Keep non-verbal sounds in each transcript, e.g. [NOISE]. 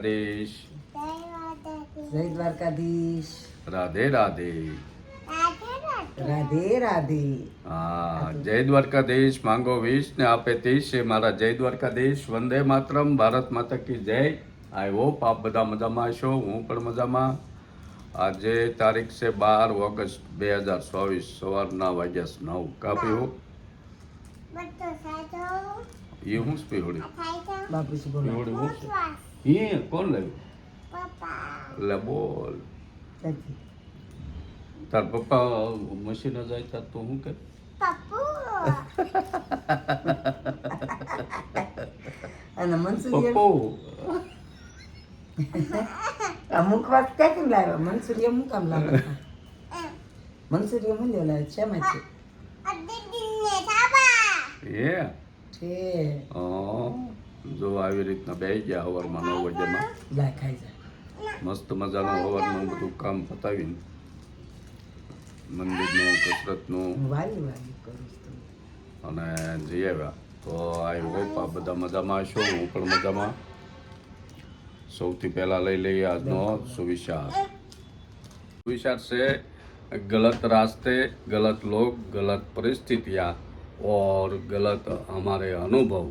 હરીશ જય દ્વારકાધીશ રાધે રાધે રાધે રાધે હા જય દ્વારકાધીશ માંગો વીસ ને આપે ત્રીસ છે મારા જય દ્વારકાધીશ વંદે માતરમ ભારત માતા કી જય આઈ હોપ આપ બધા મજામાં છો હું પણ મજામાં આજે તારીખ છે બાર ઓગસ્ટ બે હજાર ચોવીસ સવારના વાગ્યા નવ કાપી હું એ હું બાપુજી બોલો પીવડી હું કોણ લાવ્યું લે બોલ. તાર પપ્પા મશીન જાય તાર તો હું કે અને મનસુરિયમ પપ્પો અમુક વાત કેમ લાવ્યા મનસુરિયમ હું કામ લાવ્યા મનસુરિયમ હું લેવા લાવ્યા શેમાં છે એ છે. જો આવી રીતના બેસી ગયા હવારમાં નવ વાગ્યામાં લા ખાઈ જા મસ્ત મજાનું હવારનું બધું કામ પતાવીને મંદિરનું કસરતનું હું વાલી વાલી કરું છું અને જઈ આવ્યા તો આઈ હોપ આ બધા મજામાં હશો હું પણ મજામાં સૌથી પહેલા લઈ લઈએ આજનો સુવિચાર सुविचार से गलत रास्ते गलत लोग गलत परिस्थितियाँ और गलत हमारे अनुभव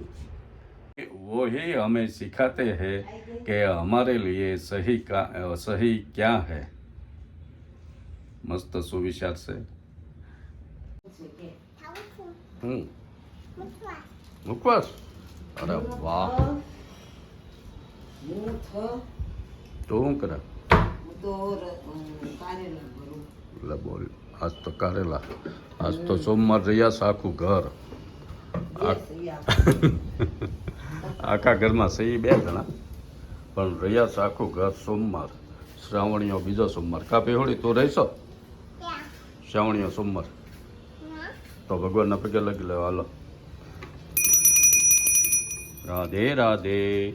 वो ही हमें सिखाते हैं कि हमारे लिए सही का सही क्या है मस्त सुविचार से हम्म मुखवास अरे वाह હું થ तो શું કરે હું તો ર- અમ, કારેલા ભરું એટલે બોલ આજ તો કારેલા આજ તો સોમવાર રહ્યા છે આખું ઘર આ- Yes, yeah. આખા ઘરમાં સહી બે જણા. પણ રહ્યા છે આખું ઘર સોમવાર. શ્રાવણીઓ બીજો સોમવાર. કાપી હોળી તું રહીશો? શ્રાવણીઓ સોમવાર. તો ભગવાનના પગે લગી લેવા હાલો. રાધે રાધે.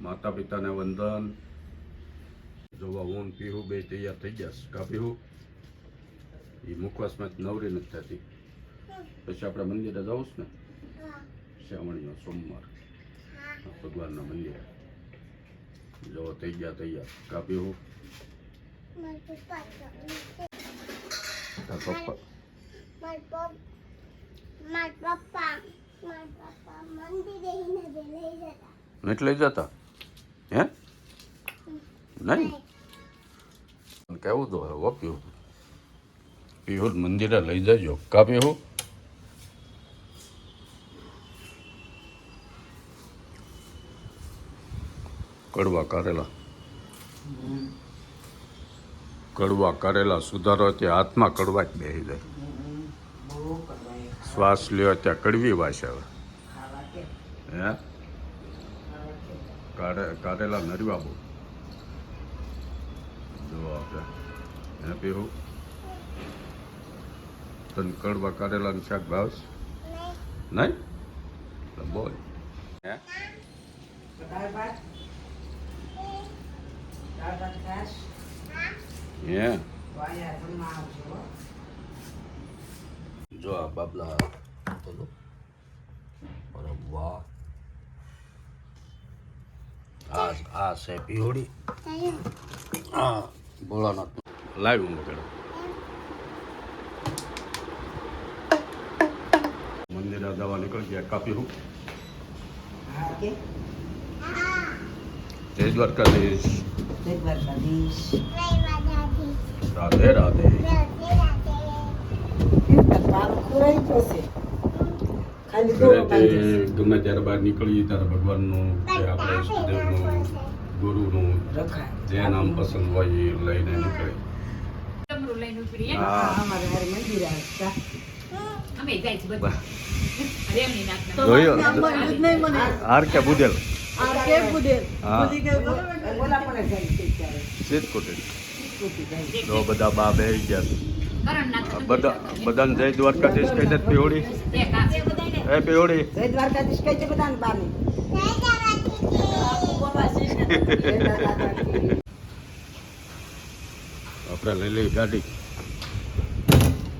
માતા પિતાને વંદન. જોવા ઊન પીવું બે તૈયાર થઈ ગયા છે. કા પીહું? એ મુખવાસમાં નવરી નથી થતી. પછી આપણે મંદિરે જવું ને. શ્રાવણીઓ સોમવાર. ભગવાનના મંદિરે. જો થઈ ગયા તૈયાર. કા પીહું? તાર પપ્પા? નથી લઈ જતા. હે? નહીં? કેવું તો હે વો પીહું પીહું મંદિરે લઈ જજો. કા પીહું? કડવા કારેલા. કડવા કારેલા સુધારો ત્યાં હાથમાં કડવા જ બેસી જાય. શ્વાસ લ્યો ત્યાં કડવી વાસ આવે હે? કારે, કારેલા બહુ. જો આપણે હે પીહું? તને કડવા કારેલાનું શાક ભાવશે? નહીં? બોલ. હે? હો. જો આ બાબલા તો જો. વાહ. આ આ છે પીહોડી હા ભોળાનાથ. લાઈવ હું વગેરે મંદિરે દવા નીકળી ગયા કાપી હું. હા કે? જય દ્વારકાધીશ. જય દ્વારકાધીશ. રાધે રાધે. ખાલી ગમે ત્યારે બહાર નીકળીએ ત્યારે ભગવાનનું કે આપણે ઈષ્ટદેવનું ગુરુનું જે નામ પસંદ હોય એ લઈને નીકળે. હા. હારે આર કે બુદેલ જો બધા બા બે ગયા. બધા બધાને જય દ્વારકાધીશ કહી દે. એ પીહોડી જય દ્વારકાધીશ કહી છે બધાને બાની. આપણે લઈ લઈ ગાડી.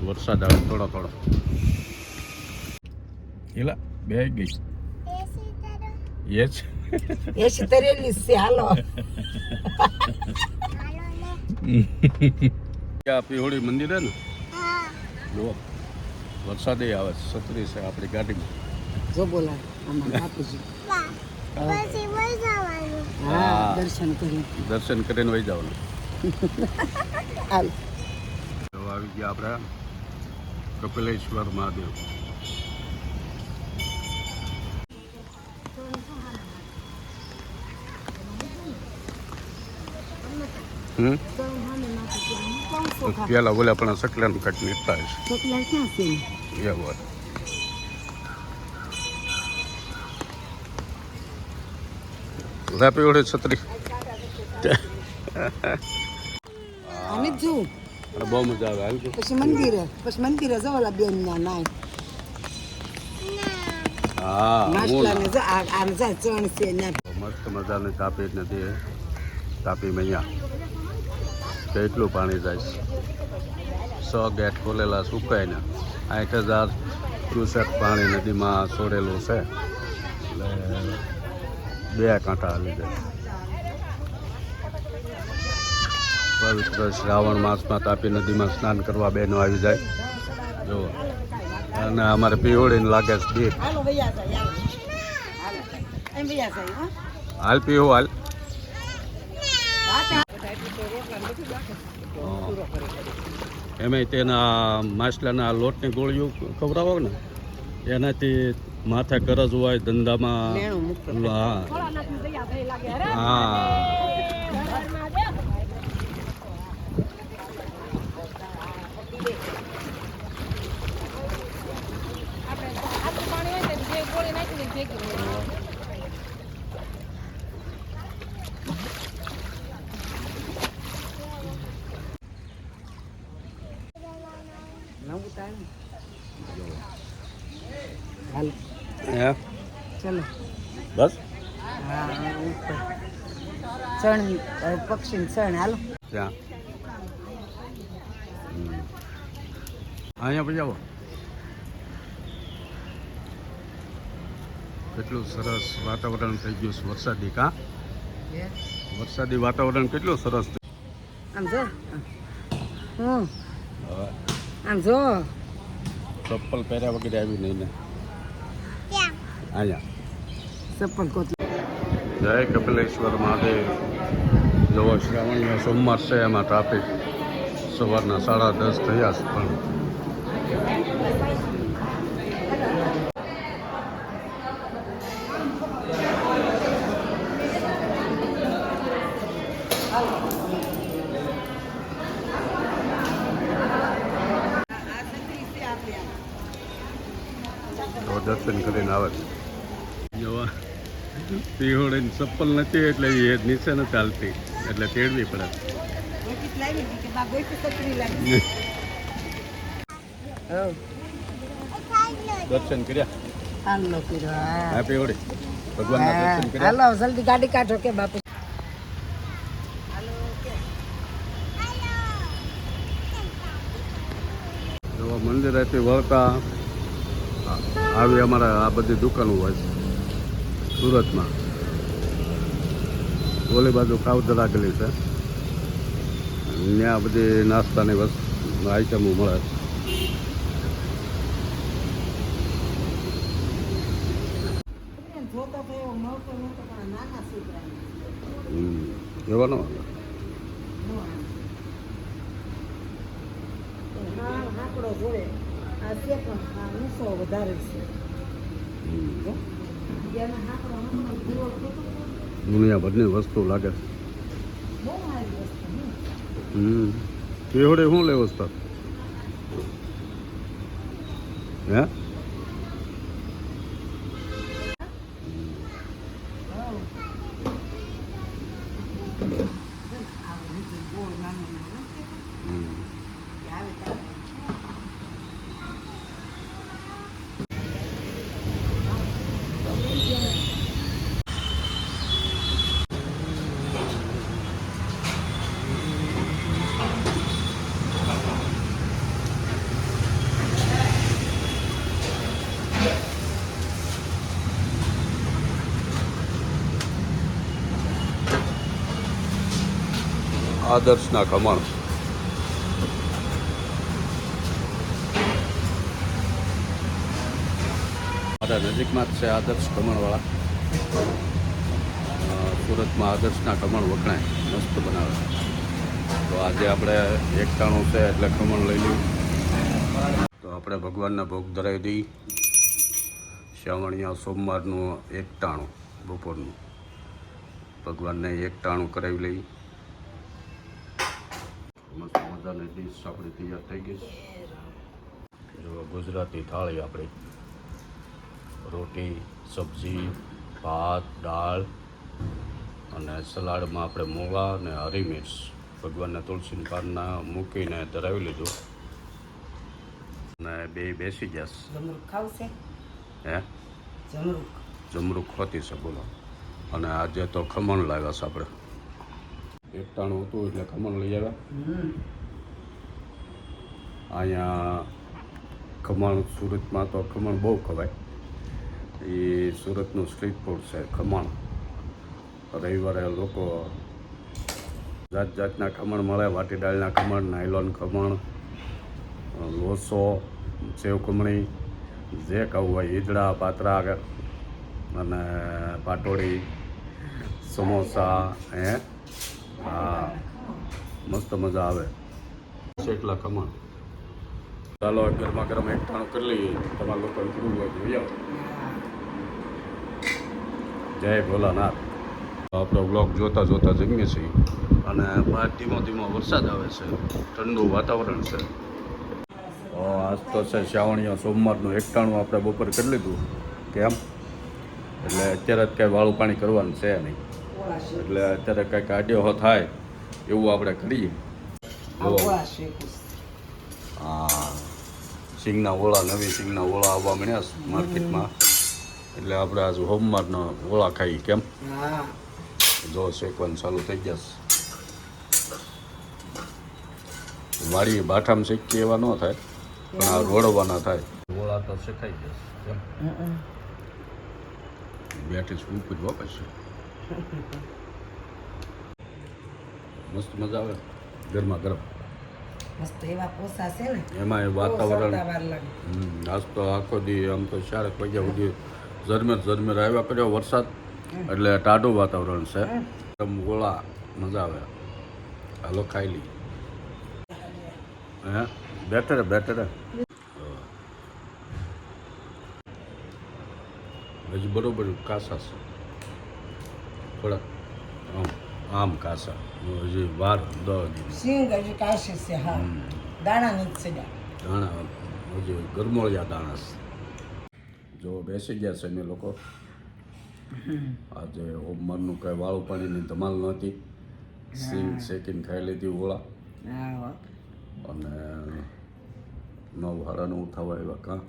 વરસાદ આવે થોડો થોડો. એલા બે ગઈ. એ જ એસી તરેલી છે હાલો આ પીહોળી મંદિર હે ને? જો વરસાદે આવે છે છત્રી છે આપણી ગાડીમાં. જો બોલા બાપુજી. પછી વહી જવાનું. હા હા. દર્શન કરી. દર્શન કરીને વહી જવાનું. આવી ગયા આપણે કપિલેશ્વર મહાદેવ. હમ? પેલા બોલે પણ સકલાનું કટ નીકળતા હશે ચોકલેટ ક્યાં છે એવું હોય. લાપી ઓળે છત્રી. આને જ અરે બહુ મજા આવે હાલ. પછી મંદિરે પછી મંદિરે જવાલા બેન ના નાય. હા હું જા આ આ જા ચણ છે ને મસ્ત મજાની તાપી નદી તાપી મૈયા કેટલું પાણી જાય છે. સો ગેટ ખોલેલા સુકાઈને આઠ હજાર ક્યુસેક પાણી નદીમાં છોડેલું છે. એટલે બે કાંઠા હાલી જાય. પવિત્ર શ્રાવણ માસમાં તાપી નદીમાં સ્નાન કરવા બહેનો આવી જાય. જો અને અમારે પીહોળીને લાગે છે હો. હાલ પીવો હાલ. એમાં તેના માછલાના લોટની ગોળીઓ ખવડાવો ને એનાથી માથે કરજ હોય ધંધામાં. હા. હા. નવું તાણ હાલ હે ચલો બસ હા ઉપર ચણ પક્ષી ચણ. હાલો. અહીંયા પછી આવો કેટલું સરસ વાતાવરણ થઈ ગયું છે વરસાદી કા? વરસાદી વાતાવરણ કેટલું સરસ આમ જો. હું? આમ જો. ચપ્પલ પહેર્યા વગેરે આવી નહીં ને. અહીંયા. ચપ્પલ કોતી જય કપિલેશ્વર મહાદેવ. જવો શ્રાવણીય સોમવાર છે, એમાં ટ્રાફિક સવારના સાડા દસ થયા છે પણ. દર્શન કરીને આવે. છે પીહોળીની ચપ્પલ નથી એટલે એ નીચે નથી ચાલતી એટલે તેડવી પડે. દર્શન કર્યા? હા. હા પીહોળી. ભગવાનના દર્શન કર્યા? હાલો જલ્દી ગાડી કાઢો કે બાપુ. મંદિરેથી વળતા આવી અમારા આ બધી દુકાનો હોય છે. સુરતમાં. ઓલી બાજુ કાવતરા ગલી છે. ત્યાં બધી નાસ્તાની વસ્તુ આઈટમો મળે. જોવાનો આ છે પણ આ વધારે છે. દુનિયાભરની વસ્તુ લાગે. હમ. પીહોડે શું લેવો છે હે હમ. આદર્શના ખમણ. મારા નજીકમાં જ છે આદર્શ ખમણવાળા. સુરતમાં આદર્શના કમળ વખણાય, મસ્ત બનાવે. તો આજે આપણે એકટાણું છે એટલે ખમણ લઈ લઈએ. તો આપણે ભગવાનના ભોગ ધરાવી દઈ શ્રાવણીયા સોમવારનું એકટાણું, બપોરનું. ભગવાનને એકટાણું કરાવી લઈ મસ્ત મજાની ડીશ આપણી તૈયાર થઈ ગઈ છે. જો ગુજરાતી થાળી આપણી. રોટી સબ્જી ભાત દાળ અને સલાડમાં આપણે મૂળા અને હરી મિર્ચ. ભગવાનના તુલસીના પાનના મૂકીને ધરાવી લીધું. અને બે બેસી ગયા ખાવશે? હે? જમરૂક જમરૂક ખોતી છે બોલો. અને આજે તો ખમણ લાવ્યા છે આપણે. એકટાણું હતું એટલે ખમણ લઈ આવ્યા. અહીંયા ખમણ સુરતમાં તો ખમણ બહુ ખવાય. એ સુરતનું સ્ટ્રીટ ફૂડ છે ખમણ રવિવારે લોકો જાત જાતના ખમણ મળે, વાટી દાળના ખમણ નાયલોન ખમણ લોસો, સેવ ખમણી જે ખાવું હોય, ઈદડા, પાતરા અને પાટોળી સમોસા, હે? હા, મસ્ત મજા આવે. એટલા ખમણ ચાલો ગરમા ગરમ એકઠાણું કરી લઈએ. તમારા લોકો કરવું હોય આવો. જય ભોલાનાથ. આપણો બ્લોગ જોતા જોતા જમીએ છીએ. અને બહાર ધીમો ધીમો વરસાદ આવે છે. ઠંડુ વાતાવરણ છે. આજ તો છે શ્રાવણીય સોમવારનું એકટાણું આપણે બપોર કરી લીધું. કેમ? એટલે અત્યારે જ કાંઈ વાળું પાણી કરવાનું છે નહીં. એટલે અત્યારે કંઈક આડ્યો થાય એવું આપણે કરીએ. આ સિંગના ઓળા નવી સિંગના ઓળા આવવા મળ્યા માર્કેટમાં. એટલે આપણે આજે હોમવારના ઓળા ખાઈ કેમ? જો શેકવાનું ચાલુ થઈ જશે વાડી બાઠામાં શેકી એવા ન થાય પણ આ રોડવાના થાય. ઓળા તો શેખાઈ જશે કેમ? બેઠી જ વાપરશે [LAUGHS] મસ્ત મજા આવે. ગરમા ગરમ. મસ્ત એવા પોસા છે ને એમાં વાતાવરણ આજ તો આખો દી આમ તો ચારેક વાગ્યા સુધી ઝરમેર ઝરમેર આવ્યા કર્યો વરસાદ એટલે ટાઢું વાતાવરણ છે. એકદમ ગોળા મજા આવે. હાલો ખાઈ લઈ હે? બેટર બેટર હજી બરોબર કાસા છે. થોડાક આમ. આમ કાસા. હજી વાર સિંગ હજી કાશી છે હા. દાણા ની સજા દાણા હજી ગરમોળિયા દાણા છે. જો બેસી ગયા છે અમે લોકો. આજે હોમવારનું કંઈ વાળું પાણીની ધમાલ નહોતી. સિંગ શેકીને ખાઈ લીધી ઓળા હા અને નવ હાડા નવ એવા કાં.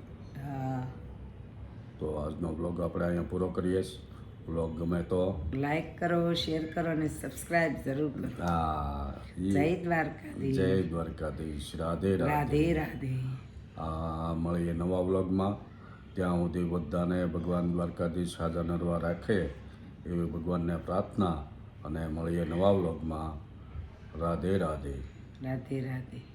તો આજનો બ્લોગ આપણે અહીંયા પૂરો કરીએ બ્લોગ ગમે તો. લાઈક કરો શેર કરો અને સબસ્ક્રાઇબ જરૂર કરો. હા જય દ્વારકાધીશ. જય દ્વારકાધીશ. રાધે રાધે. રાધે હા આ મળીએ નવા બ્લોગમાં. ત્યાં સુધી બધાને ભગવાન દ્વારકાધીશ હાજર નરવા રાખે એવી ભગવાનને પ્રાર્થના અને મળીએ નવા વ્લોગમાં રાધે રાધે. રાધે રાધે.